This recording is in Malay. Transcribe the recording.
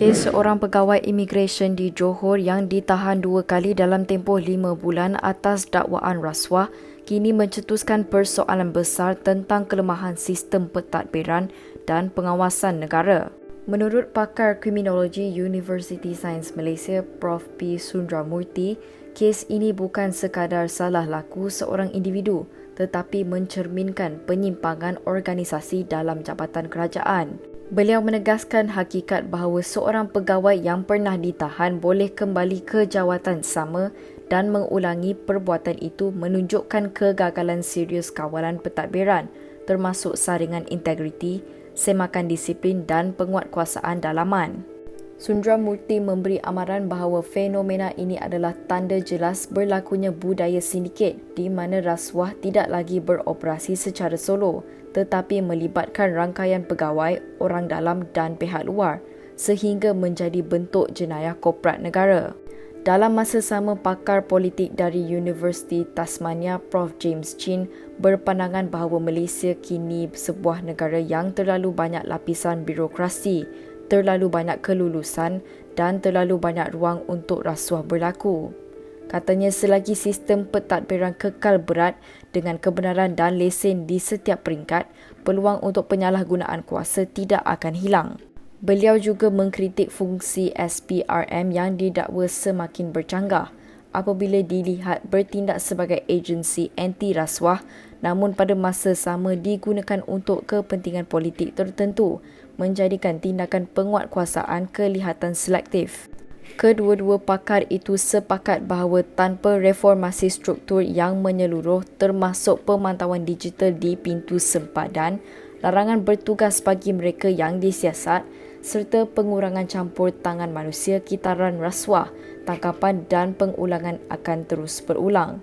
Kes seorang pegawai imigresen di Johor yang ditahan dua kali dalam tempoh lima bulan atas dakwaan rasuah kini mencetuskan persoalan besar tentang kelemahan sistem pentadbiran dan pengawasan negara. Menurut pakar kriminologi University Science Malaysia Prof. P. Sundramurti, kes ini bukan sekadar salah laku seorang individu tetapi mencerminkan penyimpangan organisasi dalam jabatan kerajaan. Beliau menegaskan hakikat bahawa seorang pegawai yang pernah ditahan boleh kembali ke jawatan sama dan mengulangi perbuatan itu menunjukkan kegagalan serius kawalan pentadbiran termasuk saringan integriti, semakan disiplin dan penguatkuasaan dalaman. Murti memberi amaran bahawa fenomena ini adalah tanda jelas berlakunya budaya sindiket di mana rasuah tidak lagi beroperasi secara solo tetapi melibatkan rangkaian pegawai, orang dalam dan pihak luar sehingga menjadi bentuk jenayah korporat negara. Dalam masa sama, pakar politik dari Universiti Tasmania Prof. James Chin berpandangan bahawa Malaysia kini sebuah negara yang terlalu banyak lapisan birokrasi terlalu banyak kelulusan dan terlalu banyak ruang untuk rasuah berlaku. Katanya selagi sistem pentadbiran kekal berat dengan kebenaran dan lesen di setiap peringkat, peluang untuk penyalahgunaan kuasa tidak akan hilang. Beliau juga mengkritik fungsi SPRM yang didakwa semakin bercanggah apabila dilihat bertindak sebagai agensi anti rasuah namun pada masa sama digunakan untuk kepentingan politik tertentu menjadikan tindakan penguatkuasaan kelihatan selektif. Kedua-dua pakar itu sepakat bahawa tanpa reformasi struktur yang menyeluruh termasuk pemantauan digital di pintu sempadan, larangan bertugas bagi mereka yang disiasat serta pengurangan campur tangan manusia kitaran rasuah, tangkapan dan pengulangan akan terus berulang.